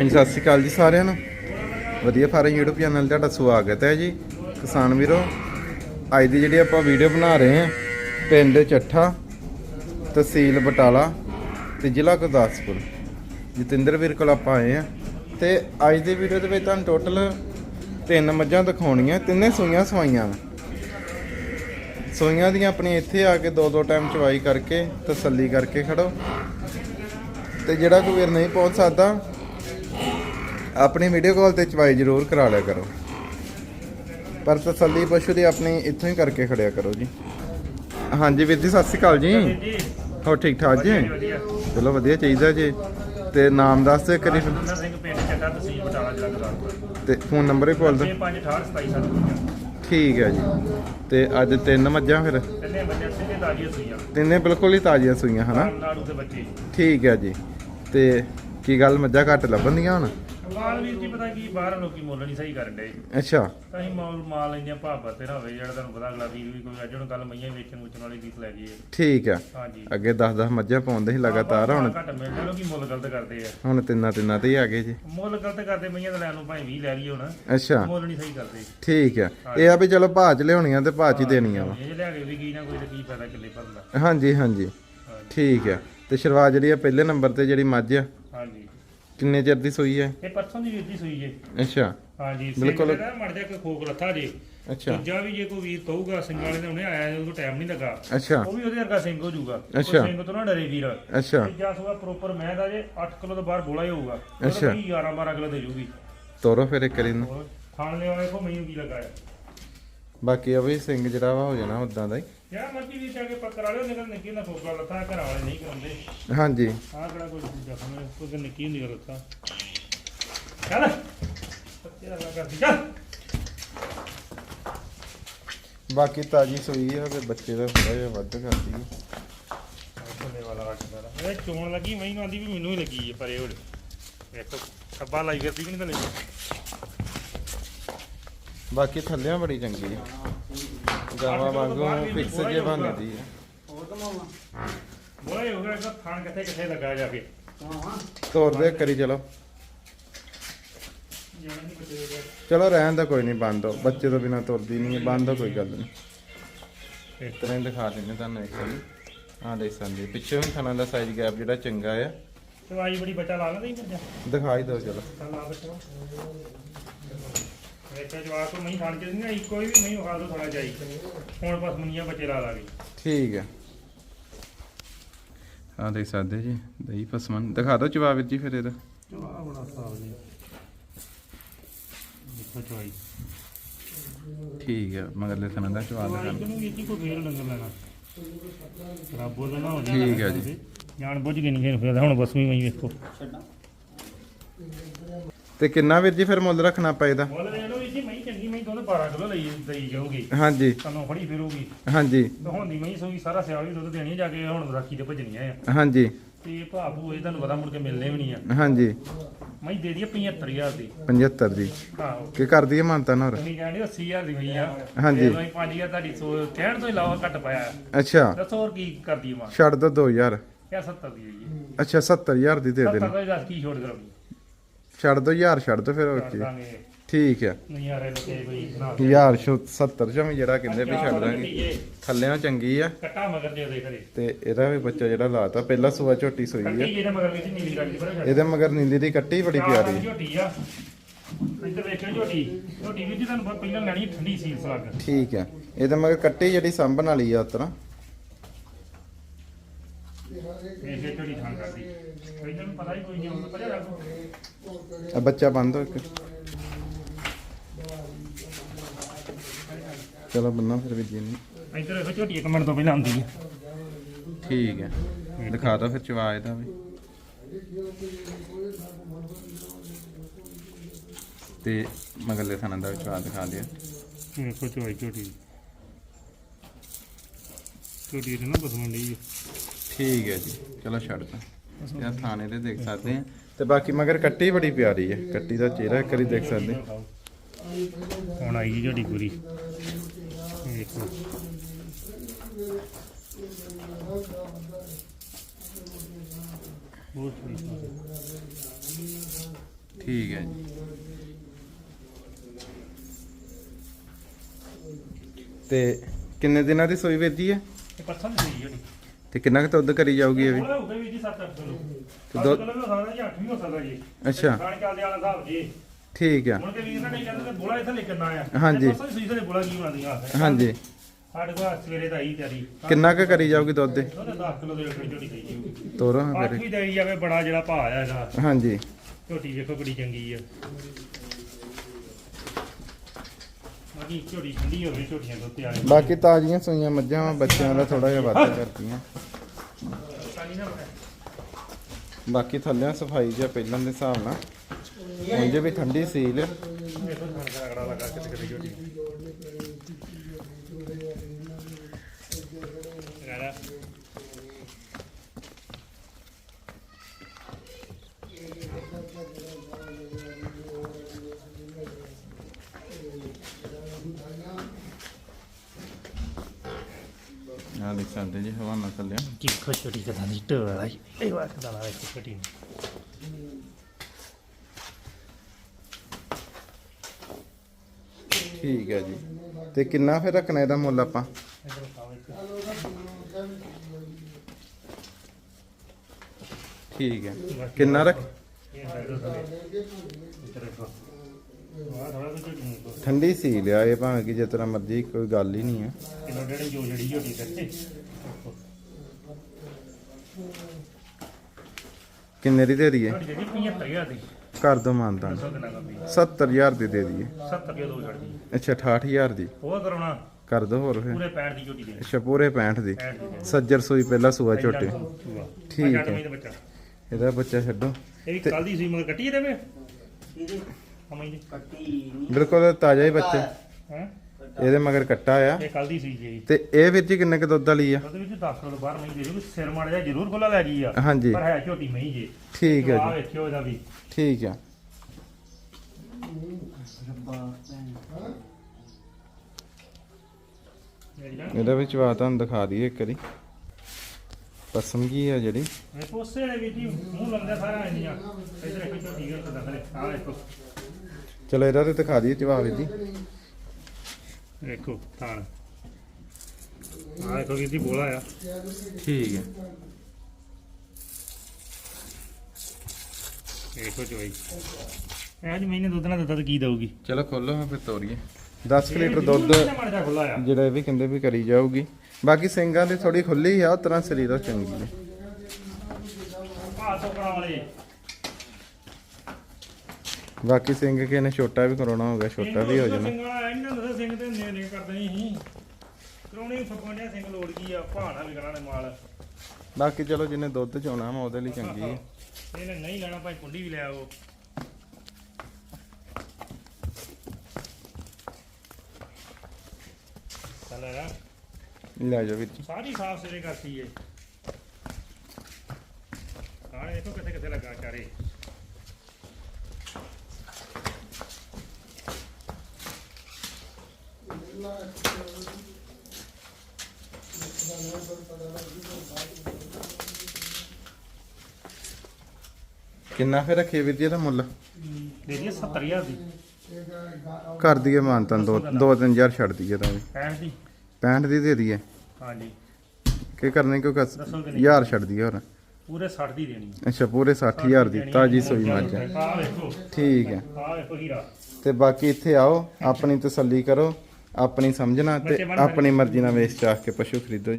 ਹਾਂਜੀ, ਸਤਿ ਸ਼੍ਰੀ ਅਕਾਲ ਜੀ ਸਾਰਿਆਂ ਨੂੰ। ਵਧੀਆ ਫਾਰਮ YouTube ਚੈਨਲ ਤੁਹਾਡਾ ਸਵਾਗਤ ਹੈ ਜੀ। ਕਿਸਾਨ ਵੀਰੋ, ਅੱਜ ਦੀ ਜਿਹੜੀ ਆਪਾਂ ਵੀਡੀਓ ਬਣਾ ਰਹੇ ਹਾਂ, ਪਿੰਡ ਚੱਠਾ, ਤਹਿਸੀਲ ਬਟਾਲਾ ਤੇ ਜ਼ਿਲ੍ਹਾ ਗੁਰਦਾਸਪੁਰ। ਜਤਿੰਦਰ ਵੀਰ ਕੋਲ ਆਪਾਂ ਆਏ ਆ ਤੇ ਅੱਜ ਦੀ ਵੀਡੀਓ ਦੇ ਵਿੱਚ ਤੁਹਾਨੂੰ ਟੋਟਲ ਤਿੰਨ ਮੱਝਾਂ ਦਿਖਾਉਣੀਆਂ, ਤਿੰਨੇ ਸੂਈਆਂ ਸਵਾਈਆਂ ਸੂਈਆਂ ਦੀਆਂ ਆਪਣੀ ਇੱਥੇ ਆ ਕੇ ਦੋ ਦੋ ਟਾਈਮ ਚਵਾਈ ਕਰਕੇ ਤਸੱਲੀ ਕਰਕੇ ਖੜੋ। ਤੇ ਜਿਹੜਾ ਕੋਈ ਵੀਰ ਨਹੀਂ ਪਹੁੰਚ ਸਕਦਾ ਆਪਣੀ ਵੀਡੀਓ ਕਾਲ ਤੇ ਚਵਾਈ ਜ਼ਰੂਰ ਕਰਾ ਲਿਆ ਕਰੋ। ਪਰ ਤਸੱਲੀ ਪਸ਼ੂ ਦੀ ਆਪਣੀ ਇੱਥੋਂ ਹੀ ਕਰਕੇ ਖੜਿਆ ਕਰੋ ਜੀ। ਹਾਂਜੀ ਵੀਰ ਜੀ ਸਤਿ ਸ਼੍ਰੀ ਅਕਾਲ ਜੀ। ਹੋਰ ਠੀਕ ਠਾਕ ਜੀ? ਚਲੋ ਵਧੀਆ ਚਾਹੀਦਾ ਜੀ। ਤੇ ਨਾਮ ਦੱਸ ਦਿਓ ਕਰੀ ਸੁੰਦਰ ਸਿੰਘ ਪਿੰਡ ਚੱਡਾ ਤਹਿਸੀਲ ਬਟਾਲਾ ਜ਼ਿਲ੍ਹਾ ਗੁਰਦਾਸਪੁਰ। ਤੇ ਫੋਨ ਨੰਬਰ ਹੀ ਬੋਲ ਦਿਓ। 6528 ਠੀਕ ਹੈ ਜੀ। ਤੇ ਅੱਜ ਤਿੰਨ ਮੱਝਾਂ ਫਿਰ? ਤਿੰਨੇ ਬੱਚੇ ਸਿੱਧੇ ਤਾਜ਼ੀਆਂ ਸੂਈਆਂ। ਤਿੰਨੇ ਬਿਲਕੁਲ ਹੀ ਤਾਜ਼ੀਆਂ ਸੂਈਆਂ ਹਨਾ? ਬੱਚੇ। ਠੀਕ ਹੈ ਜੀ। ਤੇ ਕੀ ਗੱਲ ਮੱਝਾਂ ਘੱਟ ਲੱਭਣਦੀਆਂ ਹੁਣ? ਮਾਲ ਵੀਰ ਜੀ ਪਤਾ ਕੀ ਬਾਹਰ ਲੋਕੀ ਮੁੱਲ ਨਹੀਂ ਸਹੀ ਕਰਨ ਦੇ ਅੱਛਾ। ਤਾਂ ਅਸੀਂ ਮਾਲ ਮਾਲ ਲੈਂਦੇ ਆ ਭਾਪਾ ਤੇ ਹੋਵੇ ਜਿਹੜਾ ਤੁਹਾਨੂੰ ਪਤਾ ਅਗਲਾ ਵੀਰ ਵੀ ਕੋਈ ਅੱਜ ਹੁਣ ਕੱਲ ਮਈਆਂ ਵੇਚਣ ਮੁੱਚਣ ਵਾਲੀ ਵੀਸ ਲੈ ਹੈ ਠੀਕ ਹੈ ਹਾਂਜੀ। ਅੱਗੇ 10-10 ਮੱਝਾਂ ਪਾਉਂਦੇ ਸੀ ਲਗਾਤਾਰ ਹੁਣ ਘੱਟ ਮਿਲਦੇ ਲੋਕੀ ਮੁੱਲ ਗਲਤ ਕਰਦੇ ਆ। ਹੁਣ ਤਿੰਨਾਂ ਤਿੰਨਾਂ ਤੇ ਹੀ ਆ ਗਏ ਜੀ। ਮੁੱਲ ਗਲਤ ਕਰਦੇ ਮਈਆਂ ਦਾ ਲੈਣ ਨੂੰ ਭਾਵੇਂ 20 ਲੈ ਲਈਏ ਹੁਣ। ਅੱਛਾ। ਮੁੱਲ ਨਹੀਂ ਸਹੀ ਕਰਦੇ। ਠੀਕ ਹੈ ਇਹ ਆ ਵੀ ਚਲੋ ਭਾਅ ਚ ਲਿਆਉਣੀਆਂ ਤੇ ਭਾਅ ਚ ਹੀ ਦੇਣੀਆਂ ਵਾ। ਇਹ ਲਿਆ ਕੇ ਵੀ ਕੀ ਨਾ ਕੋਈ ਤੇ ਕੀ ਫਾਇਦਾ ਕਿੱਲੇ ਭਰਨ ਦਾ। ਹਾਂਜੀ ਹਾਂਜੀ। ਠੀਕ ਹੈ ਤੇ ਸ਼ੁਰੂਆਤ ਜਿਹੜੀ ਆ ਪਹਿਲੇ ਨੰਬਰ ਤੇ ਜਿਹੜੀ ਮੱਝ ਆ ਕਿੰਨੇ ਚਿਰ ਦੀ ਸੂਈ ਹੈ? ਇਹ ਪਰਸੋਂ ਦੀ ਵੀਰ ਜੀ ਸੂਈ ਜੇ ਅੱਛਾ। ਹਾਂਜੀ ਬਿਲਕੁਲ। ਬਿਲਕੁਲ ਮੜ ਜਾ ਕੇ ਖੋਕ ਲੱਥਾ ਜੇ। ਅੱਛਾ। ਦੂਜਾ ਵੀ ਜੇ ਕੋਈ ਵੀਰ ਕਹੂਗਾ ਸਿੰਘ ਵਾਲੇ ਨੇ ਉਹਨੇ ਆਇਆ ਜਦੋਂ ਟਾਈਮ ਨਹੀਂ ਲੱਗਾ ਅੱਛਾ। ਉਹ ਵੀ ਉਹਦੇ ਵਰਗਾ ਸਿੰਘ ਹੋ ਜਾਊਗਾ। ਉਹ ਅੱਛਾ। ਸਿੰਘ ਤੋਂ ਨਾ ਡਰੇ ਵੀਰ। ਅੱਛਾ। ਤੀਜਾ ਸੂਆ ਪ੍ਰੋਪਰ ਮੈਂ ਦਾ ਜੇ 8 ਕਿਲੋ ਤੋਂ ਬਾਹਰ ਬੋਲਾ ਹੀ ਹੋਊਗਾ। ਅੱਛਾ। 11 12 ਕਿਲੋ ਦੇ ਜੂਗੀ। ਤੋਰੋ ਫਿਰ ਇੱਕ ਵਾਰੀ ਨੂੰ ਹੋਰ ਖਾਣ ਲਿਆ ਵੇਖੋ ਮੈਨੂੰ ਕੀ ਲੱਗਾ ਹੈ? ਬਾਕੀ ਆ ਵੀ ਸਿੰਘ ਜਿਹੜਾ ਵਾ ਹੋ ਜਾਣਾ ਉਦਾਂ ਦਾ ਹੀ। ਯਾਰ ਮਰਜ਼ੀ ਵੀ ਚਾ ਕੇ ਪੱਕਰ ਵਾਲੇ ਨਿਕਲ ਨਿੱਕੀ ਨਾ ਖੋਕਾ ਲੱਥਾ ਘਰ ਵਾਲੇ ਨਹੀਂ ਕਰਾਉਂਦੇ। ਹਾਂਜੀ। ਆਹ ਕਿਹੜਾ ਕੋਈ ਦੂਜਾ ਸਮਝ ਕੋਈ ਨਿੱਕੀ ਹੁੰਦੀ ਲੱਥਾ ਚੱਲ। ਪੱਤੇ ਦਾ ਕਰਦੀ ਚੱਲ। ਬਾਕੀ ਤਾਜੀ ਸੂਈ ਆ ਤੇ ਬੱਚੇ ਦਾ ਥੋੜਾ ਜਿਹਾ ਵੱਧ ਕਰਦੀ ਹੈ ਥੱਲੇ ਵਾਲਾ ਰੱਖ ਮੇਰਾ ਇਹ ਚੋਣ ਲੱਗੀ ਮੈਨੂੰ ਆਂਦੀ ਵੀ ਮੈਨੂੰ ਹੀ ਲੱਗੀ ਹੈ ਪਰ ਇਹ ਹੋੜ ਵੇਖੋ ਖੱਬਾ ਲਾਈ ਕਰਦੀ ਕਿ ਨਹੀਂ ਥੱਲੇ? ਬਾਕੀ ਥੱਲਿਆਂ ਬੜੀ ਚੰਗੀ ਹੈ ਗਾਵਾਂ ਵਾਂਗੂ ਫਿਕਸ ਜੇ ਬਣਦੀ ਹੈ ਬੋਲੇ ਹੋ ਗਿਆ ਇਹਦਾ ਥਾਣ ਕਿੱਥੇ ਕਿੱਥੇ ਲੱਗਾ ਜਾ ਕੇ ਤੋਰ ਦੇ ਕਰੀ ਚਲੋ। ਹੋ ਚਲੋ ਰਹਿਣ ਦਾ ਕੋਈ ਨਹੀਂ ਬੰਦ ਹੋ। ਬੱਚੇ ਤੋਂ ਬਿਨਾ ਤੁਰਦੀ ਨਹੀਂ ਹੈ ਬੰਦ ਹੋ ਕੋਈ ਗੱਲ ਨਹੀਂ। ਇਸ ਤਰ੍ਹਾਂ ਹੀ ਦਿਖਾ ਦਿੰਦੇ ਤੁਹਾਨੂੰ ਇੱਕ ਵਾਰੀ। ਆਹ ਦੇਖ ਸਕਦੇ ਪਿੱਛੇ ਵੀ ਥਣਾ ਦਾ ਸਾਈਜ਼ ਗੈਪ ਜਿਹੜਾ ਚੰਗਾ ਆ। ਚਵਾਈ ਬੜੀ ਬੱਚਾ ਲਾ ਲੈਂਦਾ ਹੀ ਦਿਖਾਈ ਦਿਓ ਚਲੋ। ਵੇਖਿਆ ਜਵਾਕ ਤੋਂ ਨਹੀਂ ਖਾਣ ਕੇ ਨਹੀਂ ਕੋਈ ਵੀ ਨਹੀਂ ਖਾ ਦੋ ਥੋੜਾ ਜਾਈ ਹੁਣ ਬਸ ਮੁੰਨੀਆਂ ਬੱਚੇ ਲਾ ਲਾਗੇ ਠੀਕ ਹੈ ਆਹ ਦੇਖ ਸਕਦੇ ਜੀ ਦਹੀਂ ਫਸਮਨ ਦਿਖਾ ਦਿਓ ਚਵਾਵਿਰ ਜੀ ਫਿਰ ਇਹਦਾ। ਆ ਬੜਾ ਸਾਫ਼ ਜੀ ਦੇਖੋ ਚਵਾਈ। ਠੀਕ ਹੈ ਮਗਰਲੇ ਥਣਾ ਦਾ ਚਵਾ ਚਵਾਈ ਦਿਖਾਣਾ ਨੂੰ ਇਹ ਕੋਈ ਫੇਰ ਲੰਗਰ ਲੈਣਾ। ਰੱਬੋ ਦਾ ਨਾ ਹੋ ਜਾ ਠੀਕ ਹੈ ਜੀ। ਜਾਣ ਬੁੱਝ ਕੇ ਨਹੀਂ ਫੇਰ ਹੁਣ ਬਸ ਵੀ ਮੈਂ ਵੇਖੋ। ਤੇ ਕਿੰਨਾ ਵੀਰ ਜੀ ਫਿਰ ਮੁੱਲ ਰੱਖਣਾ ਪਏਦਾ ਮੁੱਲ ਵੇਖ ਲਓ ਜੀ ਮਹੀਂ ਚੰਗੀ ਮਹੀਂ ਦੁੱਧ 12 ਕਿਲੋ ਲਈ ਦਈ ਜਾਊਗੀ। ਹਾਂਜੀ। ਤੁਹਾਨੂੰ ਫੜੀ ਫਿਰੂਗੀ। ਹਾਂਜੀ। ਤੇ ਹੁਣ ਦੀ ਮਹੀਂ ਸੋਈ ਸਾਰਾ ਸਿਆਲ ਵੀ ਦੁੱਧ ਦੇਣੀ ਆ, ਜਾ ਕੇ ਹੁਣ ਰਾਖੀ ਤੇ ਭਜਣੀਆਂ ਆ। ਹਾਂਜੀ। ਤੇ ਭਾਪੂ ਇਹ ਤੁਹਾਨੂੰ ਪਤਾ ਮੁੜ ਕੇ ਮਿਲਨੇ ਵੀ ਨਹੀਂ ਆ। ਹਾਂਜੀ। ਮਹੀਂ ਦੇ ਦਈਏ 75000 ਦੀ। 75 ਦੀ। ਆਹੋ। ਕੀ ਕਰਦੀ ਹੈ ਮਾਨਤਾ ਨਾ ਹੋਰ ਤੁਸੀਂ ਕਹਿੰਦੇ 80000 ਦੀ ਮਹੀਂ ਆ। ਹਾਂਜੀ। ਤੇ ਅਸੀਂ 5000 ਤੁਹਾਡੀ ਸੋ ਕਹਿਣ ਤੋਂ ਇਲਾਵਾ ਘੱਟ ਪਾਇਆ। ਅੱਛਾ। ਦੱਸੋ ਹੋਰ ਕੀ ਕਰਦੀ ਮਾਂ? ਛੱਡ ਦੋ 2000 ਕਿਆ 70 ਦੀ ਹੋਈ ਅੱਛਾ 70000 ਦੀ ਦੇ 70 ਦੇਣੀ। ਦਾ ਦੱਸ ਕੀ ਛੋੜ ਕਰਾਉਣੀ ਛੱਡ ਦੋ 1000 ਛੱਡ ਦੋ ਫਿਰ ਦਾਂਗੇ। ਠੀਕ ਹੈ। ਨਜ਼ਾਰੇ ਲੱਗੇ ਕੋਈ ਬਣਾ 1000 70 ਚੋਂ ਵੀ ਜਿਹੜਾ ਕਹਿੰਦੇ ਵੀ ਛੱਡ ਦਾਂਗੇ। ਥੱਲਿਆਂ ਚੰਗੀ ਆ। ਕੱਟਾ ਮਗਰ ਦੇ ਦੇ ਖਰੇ ਤੇ ਇਹਦਾ ਵੀ ਬੱਚਾ ਜਿਹੜਾ ਲਾਤਾ ਪਹਿਲਾ ਸੂਆ ਝੋਟੀ ਸੋਈ ਕੱਟੀ ਆ ਮਗਰ ਨੀਲੀ ਪਰ ਇਹਦੇ ਮਗਰ ਨੀਲੀ ਦੀ ਕੱਟੀ ਬੜੀ ਪਿਆਰੀ। ਝੋਟੀ ਆ। ਇੱਧਰ ਵੇਖਿਓ ਝੋਟੀ। ਝੋਟੀ ਵੀ ਜੀ ਤੁਹਾਨੂੰ ਪਤਾ ਪਹਿਲਾਂ ਲੈਣੀ ਠੰਡੀ ਸੀਲ ਸਲੱਗ ਠੀਕ ਹੈ। ਇਹਦੇ ਮਗਰ ਕੱਟੀ ਜਿਹੜੀ ਸੰਭਣ ਵਾਲੀ ਆ ਉਤਰਾ ਇਹ ਜੇ ਝੋਟੀ ਥਾਂ ਕਰਦੀ। ਇਹਨਾਂ ਨੂੰ ਪਤਾ ਹੀ ਕੋਈ ਨਹੀਂ ਹੁੰਦਾ ਪਤਾ ਲੱਗੋ ਆ ਬੱਚਾ ਬੰਦ ਹੋ ਇੱਕ। ਚਲੋ ਬੰਨਾ ਫਿਰ ਵੀ ਜੀ ਇੱਧਰ ਵੇਖੋ ਝੋਟੀ ਇੱਕ ਮਿੰਟ ਤੋਂ ਪਹਿਲਾਂ ਆਉਂਦੀ ਹੈ। ਠੀਕ ਹੈ। ਦਿਖਾ ਦੋ ਫਿਰ ਚਵਾ ਇਹਦਾ ਵੀ। ਤੇ ਮਗਰਲੇ ਥਾਣਾ ਦਾ ਵੀ ਚਵਾ ਦਿਖਾ ਦਿਓ। ਵੇਖੋ ਚੋਈ ਝੋਟੀ। ਝੋਟੀ ਇਹਦੇ ਨਾਲ ਬਸਮਣ ਲਈ ਠੀਕ ਹੈ ਜੀ। ਚਲੋ ਛੱਡ ਤਾ। ਇਹ ਥਾਣੇ ਤੇ ਦੇਖ ਸਕਦੇ ਆ ਤੇ ਬਾਕੀ ਮਗਰ ਕੱਟੀ ਬੜੀ ਪਿਆਰੀ ਹੈ। ਕੱਟੀ ਦਾ ਚਿਹਰਾ ਇੱਕ ਵਾਰੀ ਦੇਖ ਸਕਦੇ ਹੁਣ ਆਈ ਜੀ ਝੋਟੀ ਪੂਰੀ। ਬਹੁਤ ਠੀਕ ਹੈ ਜੀ। ਤੇ ਕਿੰਨੇ ਦਿਨਾਂ ਦੀ ਸੋਈ ਜੀ ਹੈ? ਇਹ ਪੱਥਰ ਦੀ ਜਿਹੜੀ ਤੇ ਕਿੰਨਾ ਕੁ ਦੁੱਧ ਕਰੀ ਜਾਊਗੀ ਇਹ ਵੀ? ਉਹਦਾ ਹੋਊਗਾ ਵੀ ਜੀ 7-8 ਕਿਲੋ ਤੇ 7 ਦੋ- ਕਿਲੋ ਵੀ ਹੋ ਸਕਦਾ ਜੀ 8 ਵੀ ਹੋ ਸਕਦਾ ਜੀ। ਅੱਛਾ। ਖਾਣ ਚੱਲਦੇ ਵਾਲਾ ਹਿਸਾਬ ਜੀ। ਠੀਕ ਆ। ਹੁਣ ਕਿ ਵੀਰ ਨਾਲ ਨਹੀਂ ਕਹਿੰਦੇ ਤੇ ਬੋਲਾ ਇੱਥੇ ਲੈ ਕੇ ਨਾ ਆ ਹਾਂਜੀ। ਪਰਸੋਂ ਹੀ ਸੂਈ ਤੇ ਬੋਲਾ ਕੀ ਬਣਾਦੀਆਂ ਹਾਂਜੀ। ਸਾਡੇ ਕੋਲ ਸਵੇਰੇ ਦਾ ਹੀ ਤਿਆਰੀ। ਕਿੰਨਾ ਕੁ ਕਰੀ ਜਾਊਗੀ ਦੁੱਧ ਦੇ ਉਹਦੇ 10 ਕਿਲੋ ਦੇ ਝੋਟੀ ਝੋਟੀ ਗਈ ਜੀ ਤੋਰੋ ਹਾਂ ਅੱਠ ਫਿਰ ਵੀ ਦੇਈ ਜਾਵੇ ਬੜਾ ਜਿਹੜਾ ਭਾਅ ਆ ਇਹਦਾ। ਹਾਂਜੀ। ਝੋਟੀ ਵੇਖੋ ਬੜੀ ਚੰਗੀ ਆ। ਬਾਕੀ ਝੋਟੀ ਠੰਡੀ ਹੋਵੇ ਝੋਟੀਆਂ ਦੁੱਧ ਤੇ ਆਲੇ ਬਾਕੀ ਤਾਜ਼ੀਆਂ ਸੂਈਆਂ ਮੱਝਾਂ ਵਾਂ, ਬੱਚਿਆਂ ਦਾ ਥੋੜਾ ਜਿਹਾ ਵਾਧਾ ਕਰਦੀਆਂ। ਬਾਕੀ ਥੱਲੇ ਸਫ਼ਾਈ ਜਿਹਾ ਪਹਿਲਾਂ ਦੇ ਹਿਸਾਬ ਨਾਲ। ਉਂਝ ਵੀ ਠੰਡੀ ਸੀਲ ਜੀ ਹਵਾਨਾ ਕੀ ਕਦਾਂ ਦੀ? ਇਹ ਠੀਕ ਹੈ ਜੀ। ਤੇ ਕਿੰਨਾ ਫਿਰ ਰੱਖਣਾ ਇਹਦਾ ਮੁੱਲ ਆਪਾਂ? ਠੀਕ ਹੈ। ਕਿੰਨਾ ਰੱਖ। ਠੰਡੀ ਸੀ ਲਿਆ ਇਹ ਭਾਵੇਂ ਕਿ ਜਿਸ ਤਰ੍ਹਾਂ ਮਰਜ਼ੀ ਕੋਈ ਗੱਲ ਹੀ ਨਹੀਂ ਹੈ। ਕਿਲੋ ਡੇਢ ਜੋ ਜੜੀ ਝੋਟੀ ਤੇ। ਕਿੰਨੇ ਦੀ ਦੇ ਦਈਏ? ਝੋਟੀ ਜਿਹੜੀ 75000 ਦੀ। ਕਰ ਦੋ ਕੰਮ 70000 ਦੀ ਦੇ ਦਈਏ। 70 ਰੁਪਏ ਦੋ ਛੱਡ ਦੀ ਅੱਛਾ 68000 ਦੀ। ਉਹ ਕਰਾਉਣਾ? ਕਰ ਦੋ ਹੋਰ ਫਿਰ। ਪੂਰੇ 65 ਦੀ ਝੋਟੀ ਦੇ। ਅੱਛਾ ਪੂਰੇ 65 ਦੀ। 65 ਦੀ ਸੱਜਰ ਸੂਈ ਪਹਿਲਾ ਸੂਆ ਝੋਟੇ। ਠੀਕ ਹੈ। ਇਹਦਾ ਬੱਚਾ। ਛੱਡੋ। ਇਹ ਵੀ ਕੱਲ ਦੀ ਸੀ ਮਤਲਬ ਕੱਟੀ ਇਹਦੇ ਵਿੱਚ? ਜੀ। ਬਿਲਕੁਲ ਤਾਜ਼ਾ ਹੀ ਬੱਚਾ। ਹੈ? ਇਹਦੇ ਮਗਰ ਕੱਟਾ ਆ। ਇਹ ਕੱਲ ਦੀ ਸੀ ਜੀ। ਤੇ ਇਹ ਵੀਰ ਜੀ ਕਿੰਨੇ ਕੁ ਦੁੱਧ ਵਾਲੀ ਆ? ਉਹਦੇ ਵਿੱਚ 10 ਕਿਲੋ ਬਾਹਰ ਨਹੀਂ ਦੇ ਰਹੀ ਸਿਰ ਮਾੜਾ ਜਿਹਾ ਜ਼ਰੂਰ ਖੁੱਲਾ ਲੈ ਗਈ ਆ। ਹਾਂਜੀ। ਪਰ ਹੈ ਝੋਟੀ ਮਹੀਂ ਜੀ। ਠੀਕ ਹੈ ਆ ਜੀ। ਵੇਖਿਓ ਇਹਦਾ ਵੀ। ਠੀਕ ਆ। ਇਹਦੇ ਵਿੱਚ ਵਾ ਤੁਹਾਨੂੰ ਦਿਖਾ ਦਈਏ ਇੱਕ ਵਾਰੀ। ਪਸਮ ਕੀ ਆ ਜਿਹੜੀ? ਇਹ ਪੋਸੇ ਵਾਲੇ ਵੀ ਜੀ ਮੂੰਹ ਲੰਦਾ ਸਾਰਾ ਇੰਨੀਆਂ। ਇਧਰ ਇੱਕ ਝੋਟੀ ਗੱਲ ਤਾਂ ਦਖਲੇ ਆ ਵੇਖੋ। ਚਲੋ ਇਹਦਾ ਤੇ ਦਿਖਾ ਦਈਏ ਜਵਾਬ ਜੀ ਵੇਖੋ ਥਾਣ ਆ ਵੇਖੋ ਵੀਰ ਜੀ ਬੋਲਾ ਆ। ਠੀਕ ਹੈ। ਵੇਖੋ ਚੋਈ ਇਹ ਅੱਜ ਮਹੀਨੇ ਦੁੱਧ ਨਾਲ ਦਿੱਤਾ ਤਾਂ ਕੀ ਦਊਗੀ? ਚਲੋ ਖੋਲੋ ਹਾਂ ਫਿਰ ਤੋਰੀਏ। 10 ਲੀਟਰ ਦੁੱਧ ਖੁੱਲਾ ਆ। ਜਿਹੜਾ ਇਹ ਵੀ ਕਹਿੰਦੇ ਵੀ ਕਰੀ ਜਾਊਗੀ। ਬਾਕੀ ਸਿੰਘਾਂ ਦੀ ਥੋੜੀ ਖੁੱਲੀ ਆ ਉਸ ਤਰ੍ਹਾਂ ਸਰੀਰ ਉਹ ਚੰਗੀ ਹੈ ਆ ਟੋਕਰਾ ਵਾਲੇ। ਬਾਕੀ ਸਿੰਘ ਕਿਸੇ ਨੇ ਛੋਟਾ ਵੀ ਕਰਾਉਣਾ ਹੋਗਾ ਛੋਟਾ ਵੀ ਹੋ ਜਾਣਾ। ਸਿੰਘਾਂ ਇਹਨਾਂ ਦਾ ਸਿੰਘ ਤੇ ਨੇ ਨੇ ਕਰਦੇ ਨਹੀਂ ਸੀ ਕਰਾਉਣੀ ਫਪਾਂਡਿਆ ਸਿੰਘ ਲੋੜ ਕੀ ਆ ਭਾਣਾ ਵੀ ਕਰਾਣੇ ਮਾਲ। ਬਾਕੀ ਚਲੋ ਜਿਹਨੇ ਦੁੱਧ ਚੋਣਾ ਵਾ ਉਹਦੇ ਲਈ ਚੰਗੀ ਹੈ ਇਹਨੇ ਨਹੀਂ ਲੈਣਾ ਭਾਈ ਕੁੰਡੀ ਵੀ ਲੈ ਆਓ। ਆ। ਲੈ ਜਾਓ ਵੀਰ ਜੀ। ਸਾਰੀ ਸਾਫ਼ ਸਿਰੇ ਕਰਤੀ ਏ। ਕਾਣੇ ਦੇਖੋ ਕਿੱਥੇ ਕਿੱਥੇ ਲੱਗਾ ਚਾਰੇ। ਕਿੰਨਾ ਫਿਰ ਰੱਖੀਏ ਵੀਰ ਜੀ ਇਹਦਾ ਮੁੱਲ? ਦੇ ਦਈਏ 70000 ਦੀ। ਕਰ ਦਈਏ ਮਾਨਤਨ ਦੋ ਦੋ ਤਿੰਨ ਹਜ਼ਾਰ ਛੱਡ ਦਈਏ ਤਾਂ ਵੀ। 65 ਦੀ। 65 ਦੀ ਦੇ ਦਈਏ। ਹਾਂਜੀ। ਕੀ ਕਰਨੇ ਕਿਉਂ ਕਸ ਦੱਸੋ ਕਿੰਨੀ? ਹਜ਼ਾਰ ਛੱਡ ਦਈਏ ਹੋਰ। ਪੂਰੇ 60 ਦੀ ਦੇਣੀ ਅੱਛਾ ਪੂਰੇ 60000 ਦੀ ਤਾਜੀ ਸੋਈ ਮੱਝ ਹੈ ਵੇਖੋ। ਠੀਕ ਹੈ। ਆ ਵੇਖੋ ਹੀਰਾ। ਤੇ ਬਾਕੀ ਇੱਥੇ ਆਓ। ਆਪਣੀ ਤਸੱਲੀ ਕਰੋ। ਆਪਣੀ ਸਮਝਣਾ ਤੇ। ਆਪਣੀ ਮਰਜ਼ੀ ਨਾਲ ਵੇਚ ਚਾਹ ਕੇ ਪਸ਼ੂ ਖਰੀਦੋ ਜੀ